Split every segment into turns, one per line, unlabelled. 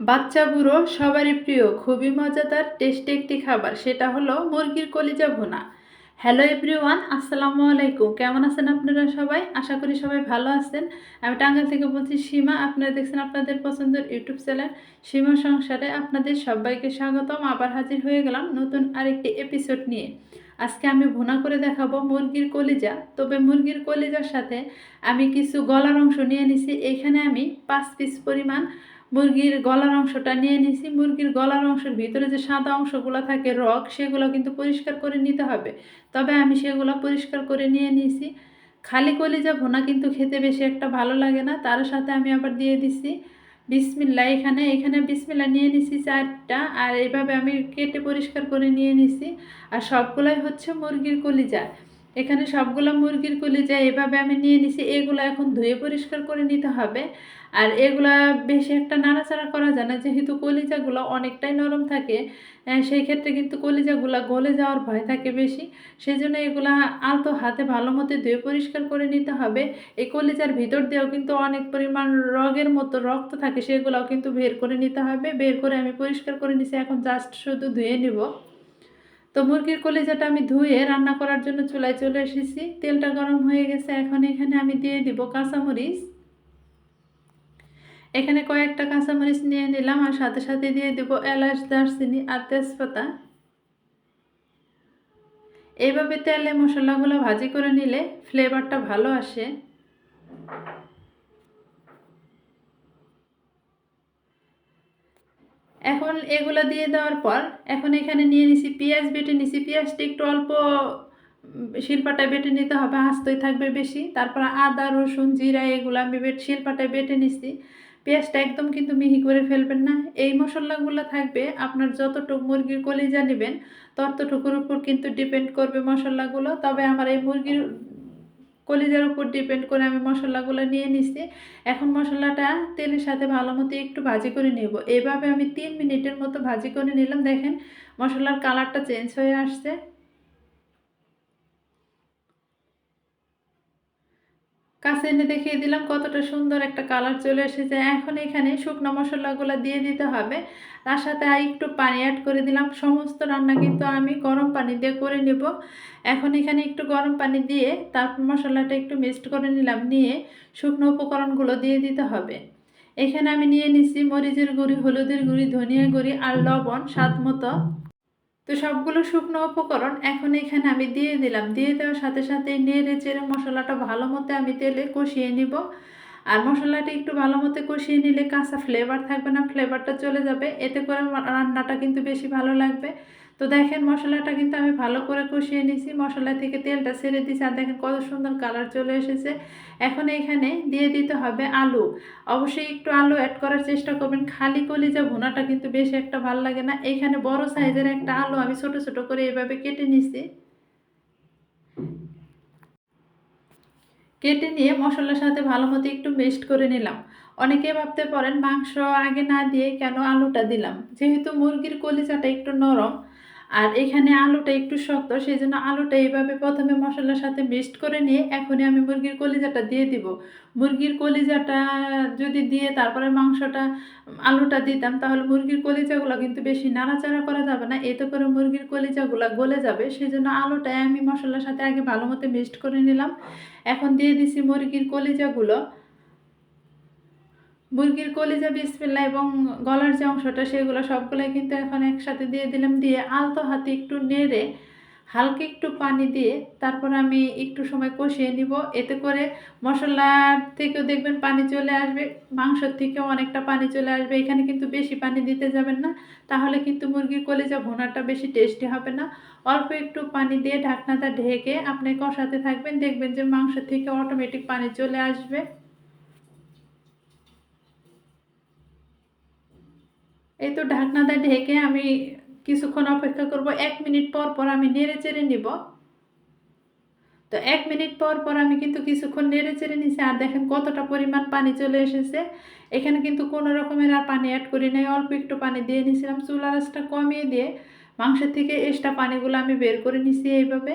বাচ্চা বুড়ো সবারই প্রিয়, খুবই মজাদার, টেস্টি একটি খাবার, সেটা হলো মুরগির কলিজা ভুনা। হ্যালো এভরিওয়ান আসসালামু আলাইকুম। কেমন আছেন আপনারা সবাই? আশা করি সবাই ভালো আছেন। আমি টাঙ্গাইল থেকে বলছি সীমা। আপনারা দেখছেন আপনাদের পছন্দের ইউটিউব চ্যানেল সীমা সংসারে। আপনাদের সবাইকে স্বাগতম। আবার হাজির হয়ে গেলাম নতুন আরেকটি এপিসোড নিয়ে। আজকে আমি ভুনা করে দেখাবো মুরগির কলিজা। তবে মুরগির কলিজার সাথে আমি কিছু গলার অংশ নিয়ে নিছি। এখানে আমি পাঁচ পিস পরিমাণ মুরগির গলার অংশটা নিয়ে নিছি। মুরগির গলার অংশের ভিতরে যে সাদা অংশগুলো থাকে রক সেগুলো কিন্তু পরিষ্কার করে নিতে হবে। তবে আমি সেগুলো পরিষ্কার করে নিয়ে নিয়েছি খালি কলি কলিজা ভুনা কিন্তু খেতে বেশি একটা ভালো লাগে না। তার সাথে আমি আবার দিয়ে দিছি বিসমিল্লা। এখানে এখানে বিসমিল্লা নিয়ে নিছি চারটা। আর এইভাবে আমি কেটে পরিষ্কার করে নিয়ে নিছি। আর সবগুলাই হচ্ছে মুরগির কলিজা। এখানে সবগুলো মুরগির কলিজা এভাবে আমি নিয়ে নিছি, এগুলো এখন ধুয়ে পরিষ্কার করে নিতে হবে। আর এগুলা বেশি একটা নাড়াচাড়া করা যায় না, যেহেতু কলিজাগুলো অনেকটাই নরম থাকে সেই ক্ষেত্রে কিন্তু কলিজাগুলো গলে যাওয়ার ভয় থাকে বেশি। সেই জন্য এগুলা আলতো হাতে ভালো মতো ধুয়ে পরিষ্কার করে নিতে হবে। এই কলিজার ভিতর দিয়েও কিন্তু অনেক পরিমাণ রগের মতো রক্ত থাকে, সেগুলোও কিন্তু বের করে নিতে হবে। বের করে আমি পরিষ্কার করে নিছি, এখন জাস্ট শুধু ধুয়ে নিব। তো মুরগির কলিজাটা আমি ধুয়ে রান্না করার জন্য চুলায় চলে এসেছি। তেলটা গরম হয়ে গেছে, এখন এখানে আমি দিয়ে দিব কাঁচামরিচ। এখানে কয়েকটা কাঁচামরিচ নিয়ে নিলাম আর সাথে সাথে দিয়ে দেব এলাচ, দারচিনি আর তেজপাতা। এইভাবে তেলে মশলাগুলো ভাজি করে নিলে ফ্লেভারটা ভালো আসে। এখন এগুলো দিয়ে দেওয়ার পর এখন এখানে নিয়ে নিছি পেঁয়াজ বেটে নিছি। পেঁয়াজটা একটু অল্প উম, শিলপাটায় বেটে নিতে হবে আস্তই থাকবে বেশি। তারপর আদা রসুন জিরা এগুলো আমি বেট শিলপাটায় বেটে নিছি। পেঁয়াজটা একদম কিন্তু মিহি করে ফেলবেন না। এই মশলাগুলো থাকবে আপনার যতটুকু মুরগির কলিজা নেবেন ততটুকুর উপর কিন্তু ডিপেন্ড করবে মশলাগুলো। তবে আমার এই মুরগির কলিজার উপর ডিপেন্ড করে আমি মশলাগুলো নিয়ে নিছি। এখন মশলাটা তেলের সাথে ভালো মতো একটু ভাজি করে নেব। এভাবে আমি তিন মিনিটের মতো ভাজি করে নিলাম। দেখেন মশলার কালারটা চেঞ্জ হয়ে আসছে। কাছে এনে দেখিয়ে দিলাম কতটা সুন্দর একটা কালার চলে এসেছে। এখন এখানে শুকনো মশলাগুলো দিয়ে দিতে হবে। তার সাথে একটু পানি অ্যাড করে দিলাম। সমস্ত রান্না কিন্তু আমি গরম পানি দিয়ে করে নেব। এখন এখানে একটু গরম পানি দিয়ে তারপর মশলাটা একটু মিক্সড করে নিলাম। নিয়ে শুকনো উপকরণগুলো দিয়ে দিতে হবে। এখানে আমি নিয়ে নিছি মরিচের গুঁড়ি, হলুদের গুঁড়ি, ধনিয়া গুঁড়ি আর লবণ স্বাদ মতো। তো সবগুলো শুকনো উপকরণ এখন এখানে আমি দিয়ে দিলাম। দিয়ে দেওয়ার সাথে সাথে নেড়ে চেড়ে মশলাটা ভালো মতো আমি তেলে কষিয়ে নিব। আর মশলাটা একটু ভালো মতো কষিয়ে নিলে কাঁচা ফ্লেভার থাকবে না ফ্লেভারটা চলে যাবে। এতে করে রান্নাটা কিন্তু বেশি ভালো লাগবে। তো দেখেন মশলাটা কিন্তু আমি ভালো করে কষিয়ে নিয়েছি। মশলা থেকে তেলটা ছেড়ে দিয়েছি আর দেখেন কত সুন্দর কালার চলে এসেছে। এখন এখানে দিয়ে দিতে হবে আলু। অবশ্যই একটু আলু অ্যাড করার চেষ্টা করবেন। খালি কলিজা ভুনাটা কিন্তু বেশি একটা ভালো লাগে না। এখানে বড় সাইজের একটা আলু আমি ছোট ছোট করে এভাবে কেটে নিছি কেটে নিয়ে মশলার সাথে ভালো মতো একটু মিক্সড করে নিলাম। অনেকে ভাবতে পারেন মাংস আগে না দিয়ে কেন আলুটা দিলাম? যেহেতু মুরগির কলিজাটা একটু নরম আর এখানে আলুটা একটু শক্ত, সেই জন্য আলুটা এইভাবে প্রথমে মশলার সাথে মিক্সড করে নিয়ে এখনই আমি মুরগির কলিজাটা দিয়ে দিব। মুরগির কলিজাটা যদি দিয়ে তারপরে মাংসটা, আলুটা দিতাম, তাহলে মুরগির কলিজাগুলো কিন্তু বেশি নাড়াচাড়া করা যাবে না, এতে করে মুরগির কলিজাগুলো গলে যাবে। সেই জন্য আলুটাই আমি মশলার সাথে আগে ভালো মতো মিক্সড করে নিলাম। এখন দিয়ে দিছি মুরগির কলিজাগুলো। মুরগির কলিজা, বিসমিল্লা এবং গলার যে অংশটা, সেগুলো সবগুলোই কিন্তু এখন একসাথে দিয়ে দিলাম। দিয়ে আলতো হাতে একটু নেড়ে হালকা একটু পানি দিয়ে তারপর আমি একটু সময় কষিয়ে নিব। এতে করে মশলার থেকেও দেখবেন পানি চলে আসবে, মাংসর থেকেও অনেকটা পানি চলে আসবে। এখানে কিন্তু বেশি পানি দিতে যাবেন না, তাহলে কিন্তু মুরগির কলিজা ভুনাটা বেশি টেস্টি হবে না। অল্প একটু পানি দিয়ে ঢাকনাটা ঢেকে আপনি কষাতে থাকবেন, দেখবেন যে মাংস থেকে অটোমেটিক পানি চলে আসবে। এই তো ঢাকনাটা ঢেকে আমি কিছুক্ষণ অপেক্ষা করব। এক মিনিট পর পর আমি নেড়ে চেড়ে নিব। তো এক মিনিট পর পর আমি কিন্তু কিছুক্ষণ নেড়ে চেড়ে নিছি। আর দেখেন কতটা পরিমাণ পানি চলে এসেছে। এখানে কিন্তু কোনো রকমের আর পানি অ্যাড করি নাই। অল্প একটু পানি দিয়ে নিয়েছিলাম চুলা রাসটা কমিয়ে দিয়ে মাংসের থেকে এক্সট্রা পানিগুলো আমি বের করে নিছি এইভাবে।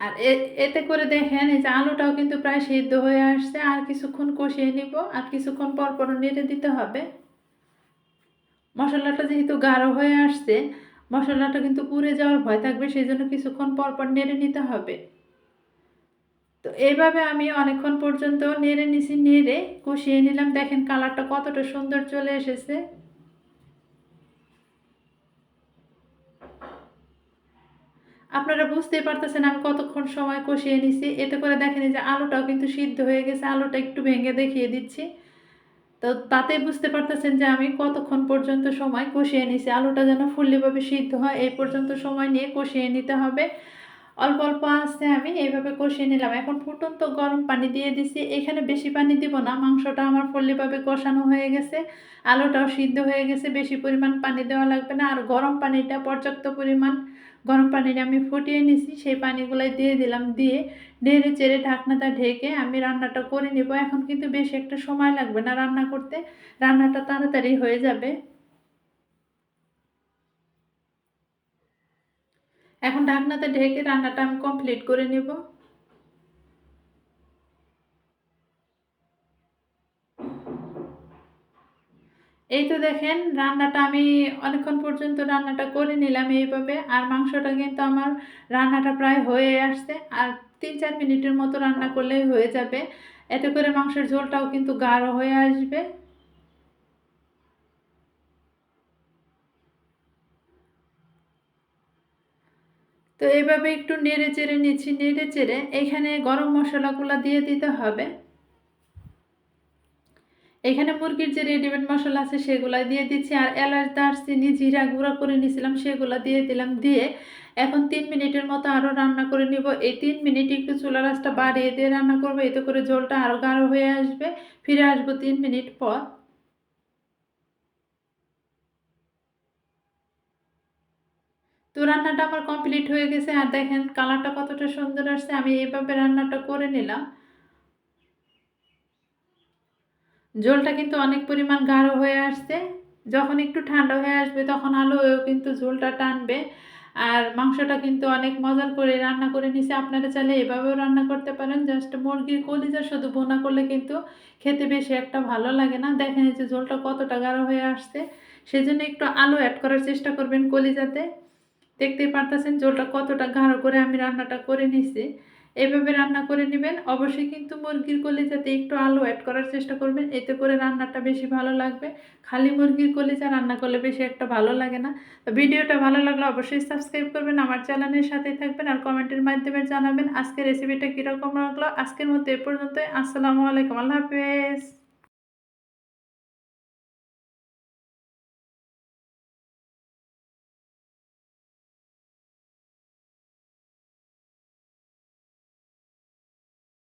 আর এতে করে দেখেন এই যে আলুটাও কিন্তু প্রায় সিদ্ধ হয়ে আসছে, আর কিছুক্ষণ কষিয়ে নিব, আর কিছুক্ষণ পর পর নেড়ে দিতে হবে। মশলাটা যেহেতু গাঢ় হয়ে আসছে, মশলাটা কিন্তু পুড়ে যাওয়ার ভয় থাকবে সেই জন্য কিছুক্ষণ পর পর নেড়ে নিতে হবে। তো এইভাবে আমি অনেকক্ষণ পর্যন্ত নেড়ে নিছি, নেড়ে কষিয়ে নিলাম। দেখেন কালারটা কতটা সুন্দর চলে এসেছে। আপনারা বুঝতেই পারতেছেন আমি কতক্ষণ সময় কষিয়ে নিছি। এতে করে দেখেন যে আলুটাও কিন্তু সিদ্ধ হয়ে গেছে, আলুটা একটু ভেঙে দেখিয়ে দিচ্ছি। তো তাতে বুঝতে পারতেছেন যে আমি কতক্ষণ পর্যন্ত সময় কষিয়ে নিছি। আলুটা যেন ফুল্লিভাবে সিদ্ধ হয়, এই পর্যন্ত সময় নিয়ে কষিয়ে নিতে হবে। অল্প অল্প আস্তে আমি এইভাবে কষিয়ে নিলাম। এখন ফুটন্ত গরম পানি দিয়ে দিছি। এখানে বেশি পানি দিব না, মাংসটা আমার ফুল্লিভাবে কষানো হয়ে গেছে। আলুটাও সিদ্ধ হয়ে গেছে, বেশি পরিমাণ পানি দেওয়া লাগবে না। আর গরম পানিটা পর্যাপ্ত পরিমাণ গরম পানিটা আমি ফুটিয়ে নিছি, সেই পানিগুলাই দিয়ে দিলাম, দিয়ে নেড়ে চেড়ে ঢাকনাটা ঢেকে আমি রান্নাটা করে নিব। এখন কিন্তু বেশ একটা সময় লাগবে না রান্না করতে, রান্নাটা তাড়াতাড়ি হয়ে যাবে। এখন ঢাকনাতে ঢেকে রান্নাটা আমি কমপ্লিট করে নেব। এই তো দেখেন, রান্নাটা আমি অনেকক্ষণ পর্যন্ত রান্নাটা করে নিলাম এইভাবে, আর মাংসটা কিন্তু আমার রান্নাটা প্রায় হয়ে আসছে, আর তিন চার মিনিটের মতো রান্না করলেই হয়ে যাবে। এতে করে মাংসের ঝোলটাও কিন্তু গাঢ় হয়ে আসবে। তো এইভাবে একটু নেড়ে চেড়ে নিচ্ছি, নেড়ে চেড়ে এখানে গরম মশলাগুলো দিয়ে দিতে হবে। এখানে মুরগির যে রেডিমেড মশলা আছে সেগুলো দিয়ে দিচ্ছি, আর এলাচ, দারচিনি, জিরা গুঁড়া করে নিয়েছিলাম, সেগুলো দিয়ে দিলাম, দিয়ে এখন তিন মিনিটের মতো আরও রান্না করে নিব। এই তিন মিনিট একটু চুলা রাসটা বাড়িয়ে দিয়ে রান্না করব, এতে করে ঝোলটা আরও গাঢ় হয়ে আসবে। ফিরে আসব তিন মিনিট পর। তো রান্নাটা আমার কমপ্লিট হয়ে গেছে, আর দেখেন কালারটা কতটা সুন্দর আসছে, আমি এইভাবে রান্নাটা করে নিলাম। ঝোলটা কিন্তু অনেক পরিমাণ গাঢ় হয়ে আসছে। যখন একটু ঠান্ডা হয়ে আসবে তখন আলুও কিন্তু ঝোলটা টানবে। আর মাংসটা কিন্তু অনেক মজার করে রান্না করে নিছে। আপনারা চাইলে এভাবেও রান্না করতে পারেন। জাস্ট মুরগির কলিজা শুধু বোনা করলে কিন্তু খেতে বেশি একটা ভালো লাগে না। দেখেন যে ঝোলটা কতটা গাঢ় হয়ে আসছে। সেই জন্য একটু আলু অ্যাড করার চেষ্টা করবেন কলিজাতে। দেখতেই পারতেছেন ঝোলটা কতটা গাঢ় করে আমি রান্নাটা করে নিছি। এভাবে রান্না করে নেবেন। অবশ্যই কিন্তু মুরগির কলিজাতে একটু আলু অ্যাড করার চেষ্টা করবেন। এতে করে রান্নাটা বেশি ভালো লাগবে। খালি মুরগির কলিজা রান্না করলে বেশি একটা ভালো লাগে না। তো ভিডিওটা ভালো লাগলে অবশ্যই সাবস্ক্রাইব করবেন, আমার চ্যানেলের সাথেই থাকবেন আর কমেন্টের মাধ্যমে জানাবেন আজকের রেসিপিটা কীরকম লাগল। আজকের মতো এ পর্যন্তই। আসসালামু আলাইকুম। আল্লাহ হাফেজ।